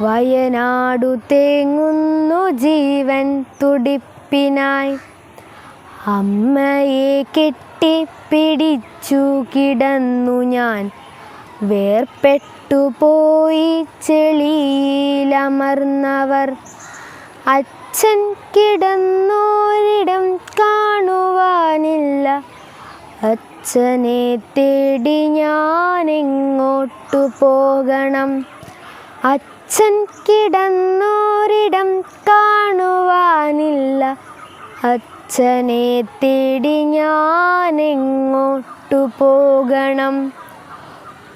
വയനാടു തേങ്ങുന്നു ജീവൻ തുടിപ്പിനായി. അമ്മയെ കെട്ടിപ്പിടിച്ചു കിടന്നു ഞാൻ. വേർപെട്ടു പോയി ചെളിയിലമർന്നവർ. അച്ഛൻ കിടന്നോരിടം കാണുവാനില്ല. അച്ഛനെ തേടി ഞാൻ എങ്ങോട്ടു പോകണം? അച്ഛൻ കിടന്നോരിടം കാണുവാനില്ല. അച്ഛനെ തേടി ഞാനെങ്ങോട്ടു പോകണം?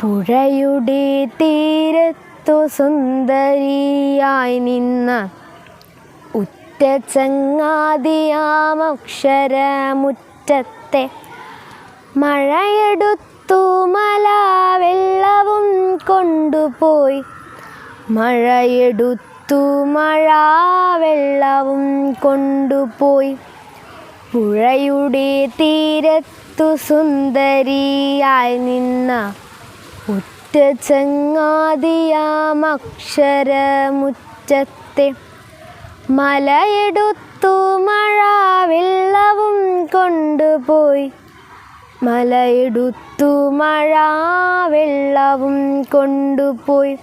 പുഴയുടെ തീരത്തു സുന്ദരിയായി നിന്ന ഉറ്റ ചങ്ങാതിയാമക്ഷരമുറ്റത്തെ മഴയെടുത്തു മല വെള്ളവും കൊണ്ടുപോയി മഴയെടുത്തു മഴ വെള്ളവും കൊണ്ടുപോയി. പുഴയുടെ തീരത്തു സുന്ദരിയായി നിന്ന ഉറ്റ ചങ്ങാതിയാമക്ഷരമുറ്റത്തെ മലയെടുത്തു മഴ വെള്ളവും കൊണ്ടുപോയി. മലയെടുത്തു മഴ വെള്ളവും കൊണ്ടുപോയി.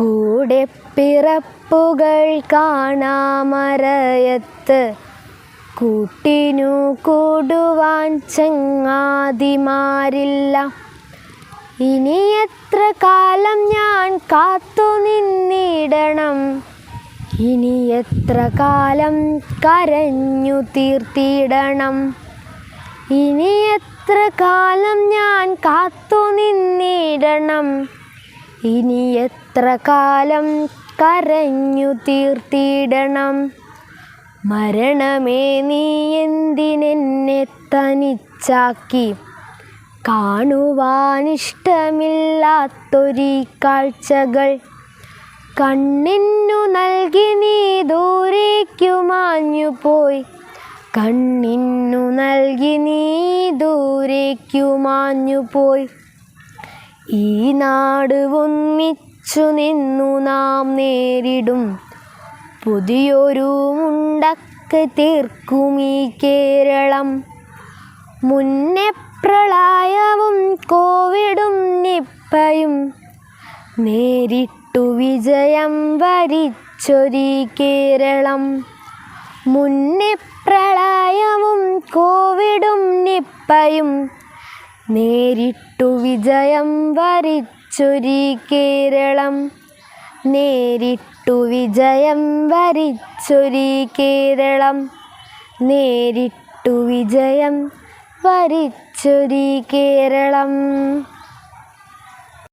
കൂടെ പിറപ്പുകൾ കാണാമറയത്ത് കൂട്ടിനു കൂടുവാൻ ചങ്ങാതിമാരില്ല. ഇനി എത്ര കാലം ഞാൻ കാത്തു നിന്നിടണം? ഇനി എത്ര കാലം കരഞ്ഞു തീർത്തിടണം? ഇനി എത്ര കാലം ഞാൻ കാത്തു നിന്നിടണം? ഇനി എത്ര കാലം കരഞ്ഞു തീർത്തിടണം? മരണമേ നീ എന്തിനെന്നെ തനിച്ചാക്കി? കാണുവാനിഷ്ടമില്ലാത്തൊരി കാഴ്ചകൾ. കണ്ണിനു നൽകി നീ ദൂരേക്കു മാഞ്ഞു പോയി. കണ്ണിനു നൽകി നീ ദൂരേക്കു മാഞ്ഞു പോയി. ഈ നാട് ഒന്നിച്ചു നിന്നു നാം നേരിടും. പുതിയൊരു മുണ്ടക്ക് തീർക്കും ഈ കേരളം. മുന്നേ പ്രളയവും കോവിഡും നിപ്പയും നേരിട്ടു വിജയം വരിച്ചൊരി കേരളം. മുന്നേ പ്രളയവും കോവിഡും നിപ്പയും നേരിട്ടു വിജയം വരിച്ചൊരി കേരളം. നേരിട്ടു വിജയം വരിച്ചൊരി കേരളം. നേരിട്ടു വിജയം വരിച്ചൊരി കേരളം.